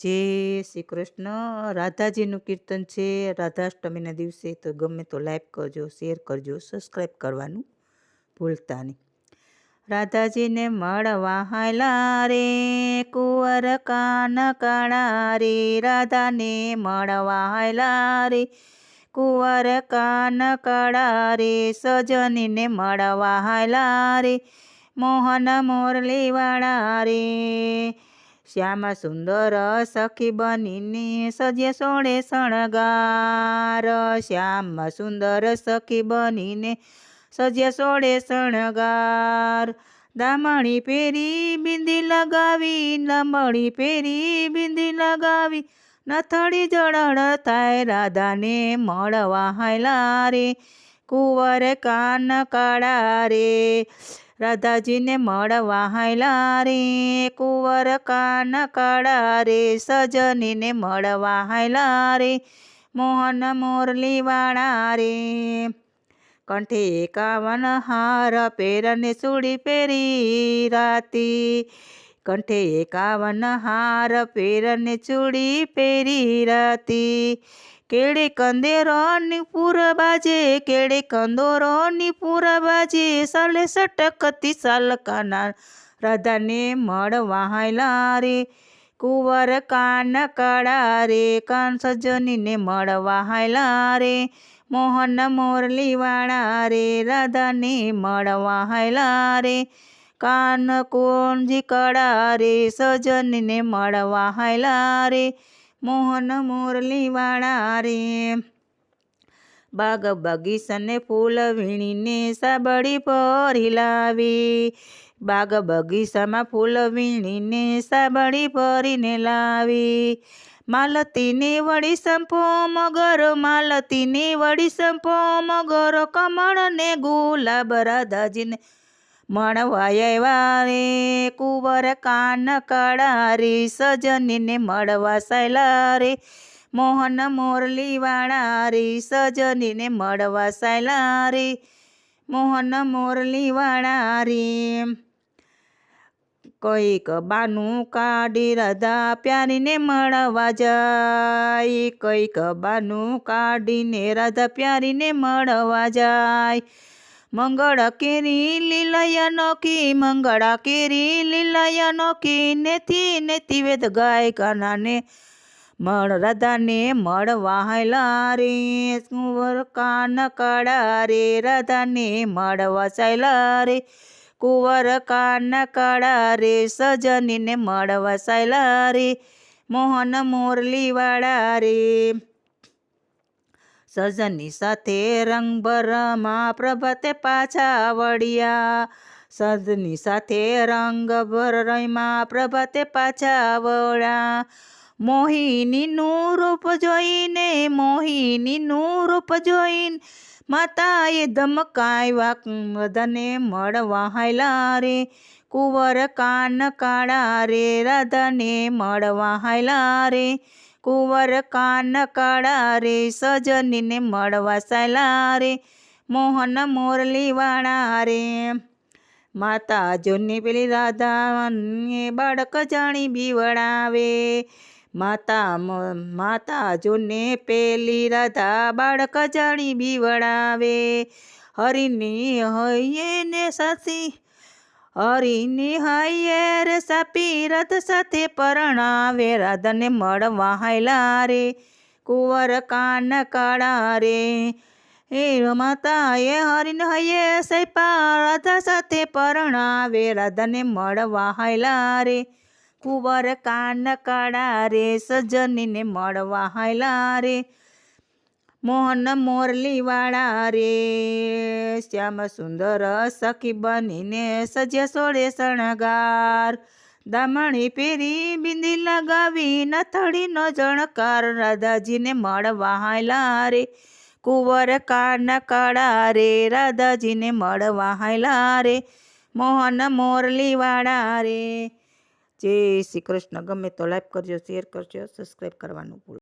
જય શ્રી કૃષ્ણ રાધાજીનું કીર્તન છે, રાધાષ્ટમીના દિવસે તો ગમે તો લાઈક કરજો, શેર કરજો, સબસ્ક્રાઈબ કરવાનું ભૂલતા નહીં. રાધાજીને મળવા હાયલા રે, કુંવર કાન કાળા રે, રાધાને મળવા હાયલા રે, કુંવર કાન કાળા રે, સજનીને મળવા હાયલા રે, મોહન મોરલીવાળા રે શ્યામા સુંદર સખી બનીને સજે સોળે શણગાર. શ્યામા સુંદર સખી બનીને સજે સોળે શણગાર. દામણી પેરી બિંદી લગાવી, લમણી પેરી બિંદી લગાવી. નથડી જળળ થાય રાધાને મળવા હાયલા રે, કુંવર કાન કાળા રે. રાધાજીને મળવા રે કુંવર કાન કાળા રે સજનીને મળવા રે મોહન મોરલીવાળા રે કંઠે એકાવન હાર પેરને સુડી પેરી રાતી. કંઠે એકાવન હાર પેરને ચૂડી પેરી રાતી. કેળે કંદેરોની પૂર બાજે, કેળે કંદોરોની પૂર બાજે, સાલે સટકતી સાલકાના રાધાને મળ હાયલા રે. કુંવર કાન કાળા રે, કાન સજનીને મળ હાયલા રે. મોહન મોરલીવાળા રે, રાધાને મળ હાયલા રે. કાન કોણજી કળા રે, સજનીને મળ હાયલા રે. મોહન મોરલીવાળા રે બાગ બગીચાને ફૂલ વીણીને સાબડી પરી લાવી. બાગ બગીચામાં ફૂલ વીણીને સાબડી ભરીને લાવી. માલતીની વળી સંપો મગર માલતીની વળી સંપો મગર કમળને ગુલાબ રાધાજીને મળવાયા રે કુંવર કાન કડારી સજનીને મળવા સાયલા રે મોહન મોરલીવાળા રે સજનીને મળવા સાયલા રે મોહન મોરલીવાળા રે કંઈક બાનું કાઢી રાધા પ્યારીને મળવા જાય. કંઈક બાનું કાઢીને રાધા પ્યારીને મળવા જાય. મંગળ કેરી લીલય નોકી મંગળ કેરી લીલય નોકી નેથી નેથી વેદ ગાય કાનાને મળ રાધાને મળ હાયલા રે કુંવર કાન કાળા રે રાધાને મળ વસાયલા રે કુંવર કાન કાળા રે સજનીને મળ વસાયલા રે મોહન મોરલીવાળા રે સજનની સાથે રંગભરમાં પ્રભતે પાછા વળ્યા. સજની સાથે રંગભરમાં પ્રભાતે પાછા વળ્યા. મોહિનીનું રૂપ જોઈને, મોહિનીનું રૂપ જોઈને માતાએ ધમકાવ્યા વધને મળવા હાયલા રે કુંવર કાન કાળા રે, રાધાને મળવા હાયલા રે કુંવર કાન કાળા રે, સજનીને મળવા સાલા રે, મોહન મોરલીવાળા રે. માતા જોની પેલી રાધા બાળક જાણી બીવડાવે. માતા માતા જોને પેલી રાધા બાળક જાણી બીવડાવે. હરિની હૈયે ને સાથી હરીની હૈયે સાપી રથ સાથે પરણાવે, રાધને મળવા હાયલા રે, કુંવર કાન કાળા રે. હે માતા એ હરીને હૈયે સૈપા રાધા સાથે પરણાવે, રાધાને મળવા હાયલા રે, કુંવર કાન કાળા રે, સજનીને મળવા હાયલા રે. મોહન મોરલીવાળા રે શ્યામ સુંદર સખી બનીને સજ્ય સોળે શણગાર. દામણી પેરી બિંદી લગાવી નથડીનો જણકાર. રાધાજીને મળવા હાયલા રે, કુંવર કાન કાળા રે, રાધાજીને મળવા હાયલા રે, મોહન મોરલીવાળા રે જય શ્રી કૃષ્ણ, ગમે તો લાઈક કરજો શેર કરજો સબસ્ક્રાઈબ કરવાનું ભૂલ